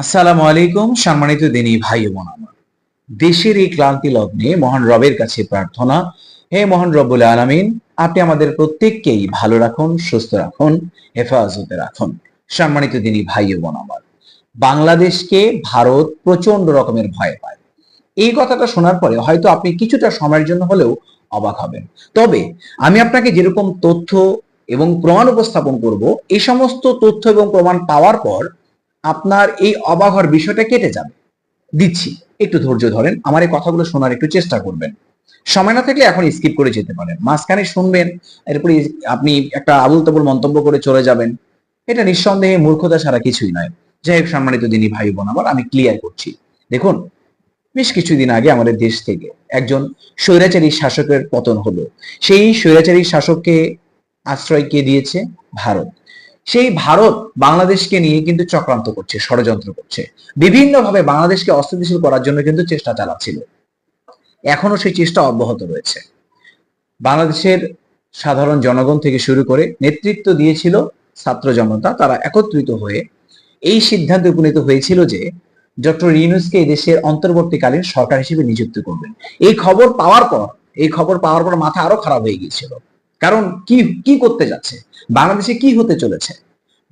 আসসালামু আলাইকুম, সম্মানিত দিনী ভাই ও আমার। দেশের এই ক্লান্তি লগ্নে মহান রবের কাছে প্রার্থনা, হে মহান রব্বুল আলামিন, আপনি আমাদের প্রত্যেককেই ভালো রাখুন, সুস্থ রাখুন, হেফাজতে রাখুন। সম্মানিত দিনী ভাই ও আমার, বাংলাদেশকে ভারত প্রচণ্ড রকমের ভয় পায়। এই কথাটা শোনার পরে হয়তো আপনি কিছুটা সময়ের জন্য হলেও অবাক হবেন। তবে আমি আপনাকে যেরকম তথ্য এবং প্রমাণ উপস্থাপন করব এই সমস্ত তথ্য এবং প্রমাণ পাওয়ার পর আপনার এই অবাক হওয়ার বিষয়টা কেটে যাবে। দিচ্ছি। একটু ধৈর্য ধরেন। আমার এই কথাগুলো শোনার একটু চেষ্টা করবেন। সময় না থাকলে এখন স্কিপ করে যেতে পারেন। মাঝখানে শুনবেন, এরপরে আপনি একটা আবুল তাবুল মন্তব্য করে চলে যাবেন। এটা নিঃসন্দেহে মূর্খতা ছাড়া কিছুই নয়। যাই হোক, সম্মানিত দিনী ভাই বোন আমার, আমি ক্লিয়ার করছি। দেখুন, বেশ কিছুদিন আগে আমাদের দেশ থেকে একজন স্বৈরাচারী শাসকের পতন হলো। সেই স্বৈরাচারী শাসককে আশ্রয় কে দিয়েছে? ভারত। সেই ভারত বাংলাদেশকে নিয়ে কিন্তু চক্রান্ত করছে, ষড়যন্ত্র করছে। বিভিন্নভাবে বাংলাদেশকে অস্থিতিশীল করার জন্য কিন্তু চেষ্টা চালাচ্ছিল। এখনও সেই চেষ্টা অব্যাহত রয়েছে। বাংলাদেশের সাধারণ জনগণ থেকে শুরু করে নেতৃত্ব দিয়েছিল ছাত্র জনতা, তারা একত্রিত হয়ে এই সিদ্ধান্তে উপনীত হয়েছিল যে ডক্টর ইউনুসকে দেশের অন্তর্বর্তীকালীন সরকার হিসেবে নিযুক্ত করবেন। এই খবর পাওয়ার পর, এই খবর পাওয়ার পর মাথা আরও খারাপ হয়ে গিয়েছিল। কারণ কি কি করতে যাচ্ছে? বাংলাদেশে কি হতে চলেছে?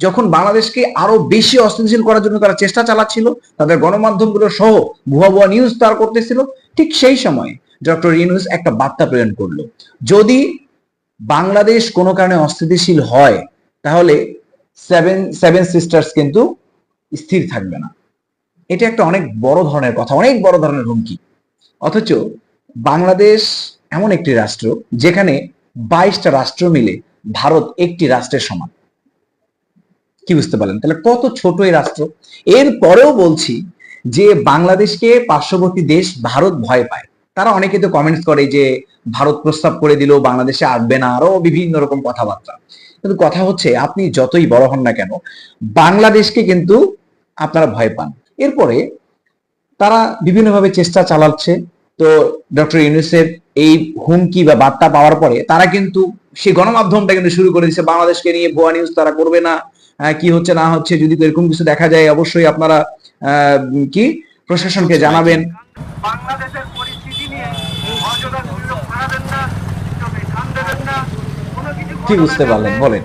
যখন বাংলাদেশকে আরও বেশি অস্থিতিশীল করার জন্য তারা চেষ্টা চালাচ্ছিল, তাদের গণমাধ্যমগুলো সহ ভুয়া ভুয়া নিউজ তার করতেছিল, ঠিক সেই সময় ডক্টর ইউনুস একটা বার্তা প্রেরণ করল। যদি বাংলাদেশ কোনো কারণে অস্থিতিশীল হয়, তাহলে সেভেন সেভেন সিস্টার্স কিন্তু স্থির থাকবে না। এটা একটা অনেক বড় ধরনের কথা, অনেক বড় ধরনের হুমকি। অথচ বাংলাদেশ এমন একটি রাষ্ট্র যেখানে বাইশটা রাষ্ট্র মিলে ভারত একটি রাষ্ট্রের সমান। কি বুঝতে পারলেন? তাহলে কত ছোট এই রাষ্ট্র? এর পরেও বলছি যে বাংলাদেশকে পার্শ্ববর্তী দেশ ভারত ভয় পায়। তারা অনেকে তো কমেন্টস করে যে ভারত প্রস্তাব করে দিল, বাংলাদেশে আসবে না, আরও বিভিন্ন রকম কথাবার্তা। কিন্তু কথা হচ্ছে, আপনি যতই বড় হন না কেন, বাংলাদেশকে কিন্তু আপনারা ভয় পান। এরপরে তারা বিভিন্নভাবে চেষ্টা চালাচ্ছে তো ডক্টর ইউনুসের এই হুমকি বা বার্তা পাওয়ার পরে তারা কিন্তু সেই গণমাধ্যমটা কিন্তু শুরু করে দিচ্ছে বাংলাদেশকে নিয়ে ভুয়া নিউজ তারা করবে না কি হচ্ছে না হচ্ছে যদি এরকম কিছু দেখা যায় অবশ্যই আপনারা কি প্রশাসনকে জানাবেন। বাংলাদেশের পরিস্থিতি নিয়ে কি বুঝতে পারলেন? বলেন।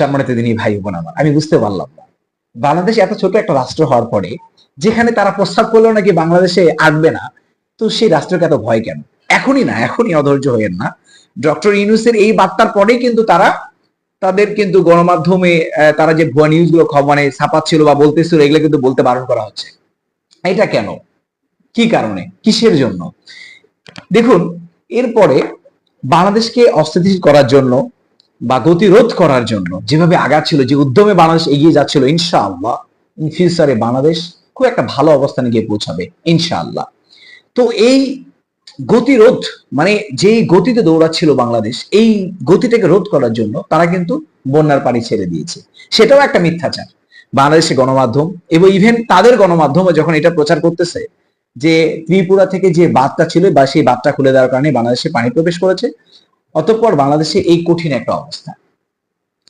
সম্মানিত দিনী ভাই বোন আমার আমি বুঝতে পারলাম না। বাংলাদেশ এত ছোট একটা রাষ্ট্র হওয়ার পরে যেখানে তারা প্রস্তাব করল নাকি বাংলাদেশে আসবে না তো সেই রাষ্ট্রকে এত ভয় কেন? এখনই না, এখনই অধৈর্য হয়েন না। ডক্টর ইউনুসের এই বার্তার পরেই কিন্তু তারা, তাদের কিন্তু গণমাধ্যমে তারা যে ভুয়া নিউজগুলো মানে ছাপাচ্ছিল বা বলতেছিল, এগুলো কিন্তু বলতে বারণ করা হচ্ছে। এটা কেন? কি কারণে? কিসের জন্য? দেখুন, এরপরে বাংলাদেশকে অস্থিতিশীল করার জন্য বা গতিরোধ করার জন্য যেভাবে আগাচ্ছিল, যে উদ্যমে বাংলাদেশ এগিয়ে যাচ্ছিল, ইনশাআল্লাহ ইন ফিউচারে বাংলাদেশ খুব একটা ভালো অবস্থানে গিয়ে পৌঁছাবে, ইনশাআল্লাহ। তো এই গতিরোধ মানে যেই গতিতে দৌড়াচ্ছিল বাংলাদেশ, এই গতিটাকে রোধ করার জন্য তারা কিন্তু বন্যার পানি ছেড়ে দিয়েছে। সেটাও একটা মিথ্যাচার। বাংলাদেশের গণমাধ্যম এবং ইভেন তাদের গণমাধ্যমে যখন এটা প্রচার করতেছে, যে ত্রিপুরা থেকে যে বাঁধটা ছিল বা সেই বাঁধটা খুলে দেওয়ার কারণে বাংলাদেশে পানি প্রবেশ করেছে, অতঃপর বাংলাদেশে এই কঠিন একটা অবস্থা।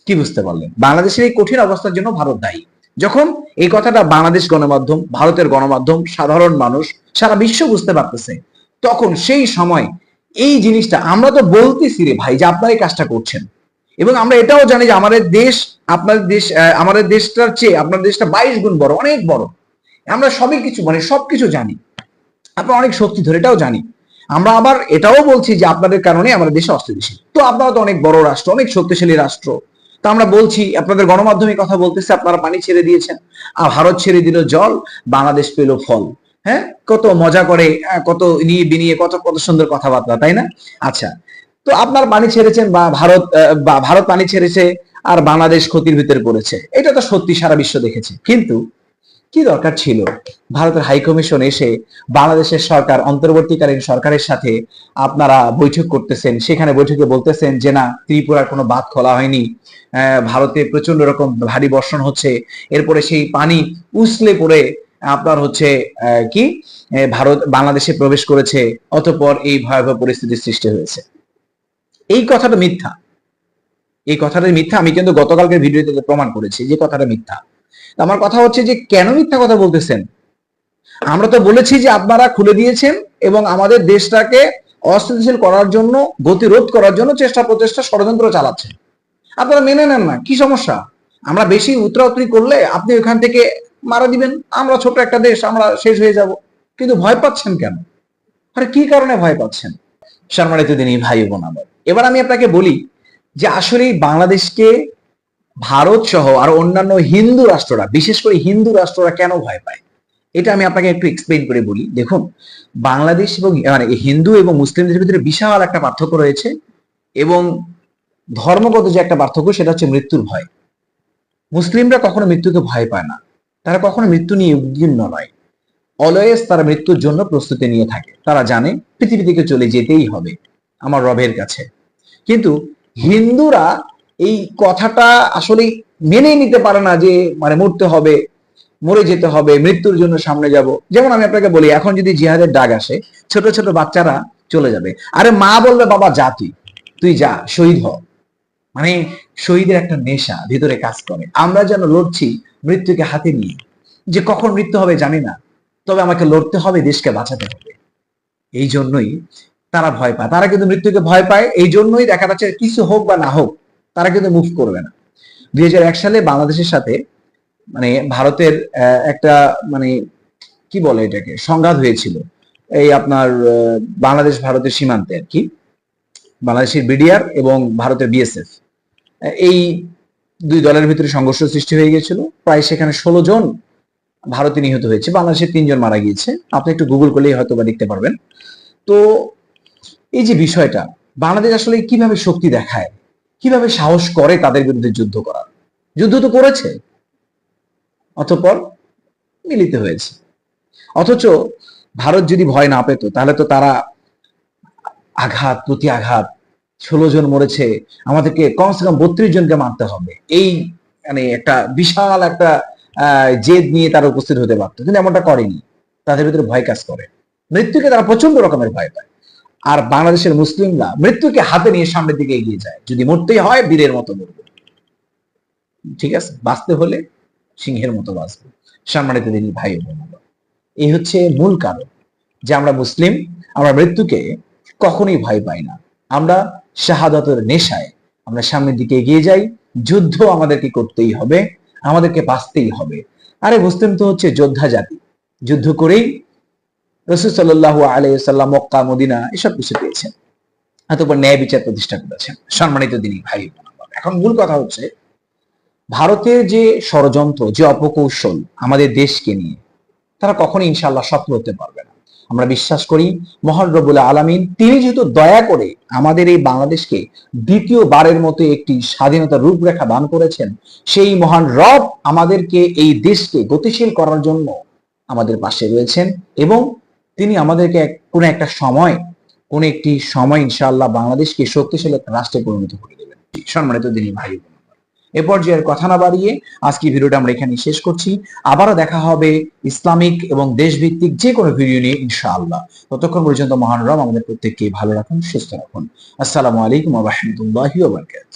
কি বুঝতে পারলেন? বাংলাদেশের এই কঠিন অবস্থার জন্য ভারত দায়ী। যখন এই কথাটা বাংলাদেশ গণমাধ্যম, ভারতের গণমাধ্যম, সাধারণ মানুষ সারা বিশ্ব বুঝতে পারতেছে, তখন সেই সময় এই জিনিসটা আমরা তো বলতেছি রে ভাই যে আপনারা এই কাজটা করছেন। এবং আমরা এটাও জানি যে আমাদের দেশ, আপনাদের দেশ আমাদের দেশটার চেয়ে আপনার দেশটা বাইশ গুণ বড়, অনেক বড়। আমরা সবই কিছু মানে সবকিছু জানি। আপনারা অনেক শক্তি ধরে, এটাও জানি। আমরা আবার এটাও বলছি যে আপনাদের কারণে আমাদের দেশে অস্থিতিশীল। তো আপনারা তো অনেক বড় রাষ্ট্র, অনেক শক্তিশালী রাষ্ট্র। তো আমরা বলছি, আপনাদের গণমাধ্যমে কথা বলতেছে, আপনারা পানি ছেড়ে দিয়েছেন। আর ভারত ছেড়ে দিল জল, বাংলাদেশ পেল ফল। হ্যাঁ? কত মজা করে কত নিয়ে বিনিয়ে, কত কত সুন্দর কথাবার্তা, তাই না? আচ্ছা তো আপনার পানি ছেড়েছেন বা ভারত বা ভারত পানি ছেড়েছে আর বাংলাদেশ ক্ষতির ভিতরে পড়েছে। এটা তো সত্যি সারা বিশ্ব দেখেছে। কিন্তু কি দরকার ছিল? ভারতের হাই কমিশন এসে বাংলাদেশের সরকার, অন্তর্বর্তীকালীন সরকারের সাথে আপনারা বৈঠক করতেছেন। সেখানে বৈঠকে বলতেছেন যে, না, ত্রিপুরার কোনো বাঁধ খোলা হয়নি। ভারতে প্রচণ্ড রকম ভারী বর্ষণ হচ্ছে। এরপরে সেই পানি উসলে পড়ে আপনার হচ্ছে কি? ভারত বাংলাদেশে প্রবেশ করেছে। অতঃপর এই ভয়াবহ পরিস্থিতির সৃষ্টি হয়েছে। এই কথাটা মিথ্যা। এই কথাটা মিথ্যা। আমি কিন্তু গতকালকে ভিডিওতে প্রমাণ করেছি যে কথাটা মিথ্যা। আমার কথা হচ্ছে যে কেন মিথ্যা কথা বলতেছেন? আমরা তো বলেছি যে আপনারা খুলে দিয়েছেন এবং আমাদের দেশটাকে অস্থিতিশীল করার জন্য, গতিরোধ করার জন্য চেষ্টা প্রচেষ্টা ষড়যন্ত্র চালাচ্ছেন আপনারা মেনে নেন না, কি সমস্যা? আমরা বেশি উত্তরাউত্তরি করলে আপনি ওখান থেকে মারা দিবেন, আমরা ছোট একটা দেশ, আমরা শেষ হয়ে যাব। কিন্তু ভয় পাচ্ছেন কেন? আরে কি কারণে ভয় পাচ্ছেন? সম্মানিত দিনই ভাই বোন আমার, এবার আমি আপনাকে বলি যে আসলে বাংলাদেশকে ভারত সহ আর অন্যান্য হিন্দু রাষ্ট্ররা, বিশেষ করে হিন্দু রাষ্ট্ররা কেন ভয় পায়? এটা আমি আপনাকে একটু এক্সপ্লেইন করে বলি। দেখুন, বাংলাদেশ এবং মানে হিন্দু এবং মুসলিমদের ভিতরে বিশাল একটা পার্থক্য রয়েছে এবং ধর্মগত যে একটা পার্থক্য সেটা হচ্ছে মৃত্যুর ভয়। মুসলিমরা কখনো মৃত্যুকে ভয় পায় না। তারা কখনো মৃত্যু নিয়ে উদ্বিগ্ন নয়। অলওয়েজ তারা মৃত্যুর জন্য প্রস্তুতি নিয়ে থাকে। তারা জানে, পৃথিবী থেকে চলে যেতেই হবে আমার রবের কাছে। কিন্তু হিন্দুরা এই কথাটা আসলে মেনে নিতে পারে না যে মানে মরতে হবে, মরে যেতে হবে, মৃত্যুর জন্য সামনে যাব। যেমন আমি আপনাকে বলি, এখন যদি জিহাদের ডাক আসে, ছোট ছোট বাচ্চারা চলে যাবে। আরে মা বলবে, বাবা, যা তুই। তুই যা, শহীদ হ। মানে শহীদের একটা নেশা, ভিতরে কাজ করে। আমরা যেন লড়ছি মৃত্যুকে হাতে নিয়ে। যে কখন মৃত্যু হবে জানি না। তবে আমাকে লড়তে হবে, দেশকে বাঁচাতে হবে। এই জন্যই তারা ভয় পায়। তারা কিন্তু মৃত্যুকে ভয় পায়। এই জন্যই দেখা যাচ্ছে কিছু হোক বা না হোক তারা কিন্তু মুভ করবে না। দুই হাজার এক সালে বাংলাদেশের সাথে মানে ভারতের একটা মানে কি বলে এটাকে, সংঘাত হয়েছিল। এই আপনার বাংলাদেশ ভারতের সীমান্তে আর কি। বাংলাদেশের বিডিআর এবং ভারতের বিএসএফ এই দুই দলের ভিতরে সংঘর্ষ সৃষ্টি হয়ে গিয়েছিল। প্রায় সেখানে ষোলো জন ভারতে নিহত হয়েছে। বাংলাদেশের তিনজন মারা গিয়েছে। আপনি একটু গুগল করলেই হয়তো বা দেখতে পারবেন। তো এই যে বিষয়টা, বাংলাদেশ আসলে কীভাবে শক্তি দেখায়? কীভাবে সাহস করে তাদের বিরুদ্ধে যুদ্ধ করার যুদ্ধ তো করেছে। অতঃপর মিলিত হয়েছে। অথচ ভারত যদি ভয় না পেত তাহলে তো তারা আঘাত প্রতি আঘাত ষোলো জন মরেছে আমাদেরকে কমসে কম বত্রিশ জনকে মারতে হবে। এই মানে একটা বিশাল একটা আহ, জেদ নিয়ে তারা উপস্থিত হতে পারতো কিন্তু এমনটা করেনি। তাদের ভিতরে ভয় কাজ করে। মৃত্যুকে তারা প্রচণ্ড রকমের ভয় পায়। আর বাংলাদেশের মুসলিমরা মৃত্যুকে হাতে নিয়ে সামনের দিকে এগিয়ে যায়। যদি মরতেই হয়, বীরের মতো মরবে। ঠিক আছে? বাঁচতে হলে সিংহের মতো বাঁচবে। সম্মানিত দিনী ভাই ও বোনেরা। এই হচ্ছে মূল কারণ যে আমরা মুসলিম, আমরা মৃত্যুকে কখনোই ভয় পাই না। আমরা শাহাদাতের নেশায় আমরা সামনের দিকে এগিয়ে যাই। যুদ্ধ আমাদেরকে করতেই হবে, আমাদেরকে বাঁচতেই হবে। আরে, মুসলিম তো হচ্ছে যোদ্ধা জাতি। যুদ্ধ করেই রসুল সাল্লাহ আলাইসাল্লাম মক্কা, মদিনা এসব কিছু পেয়েছেন। অতপর ন্যায় বিচার প্রতিষ্ঠা করেছেন সম্মানিত দিনী ভাই এখন মূল কথা হচ্ছে, ভারতের যে ষড়যন্ত্র, যে অপকৌশল আমাদের দেশকে নিয়ে, তারা কখনো ইনশাআল্লাহ সফল হতে পারবে না। আমরা বিশ্বাস করি, মহান রবুল্লা আলমিন, তিনি যেহেতু দয়া করে আমাদের এই বাংলাদেশকে দ্বিতীয়বারের মতো একটি স্বাধীনতার রূপরেখা দান করেছেন, সেই মহান রব আমাদেরকে এই দেশকে গতিশীল করার জন্য আমাদের পাশে রয়েছেন এবং তিনি আমাদেরকে কোনো একটা সময়, কোন একটি সময় ইনশাআল্লাহ বাংলাদেশকে শক্তিশালী একটা রাষ্ট্রে পরিণত করে দেবেন। সম্মানিত দিনী ভাই। এ পর্যায়ের কথা না বাড়িয়ে আজকে ভিডিওটা আমরা এখানে শেষ করছি। আবারও দেখা হবে ইসলামিক এবং দেশভিত্তিক যে কোনো ভিডিও নিয়ে ইনশাআল্লাহ। ততক্ষণ পর্যন্ত মহান রব আমাদের প্রত্যেককে ভালো রাখুন, সুস্থ রাখুন। আসসালামু আলাইকুম ওয়া বারাকাতুহু।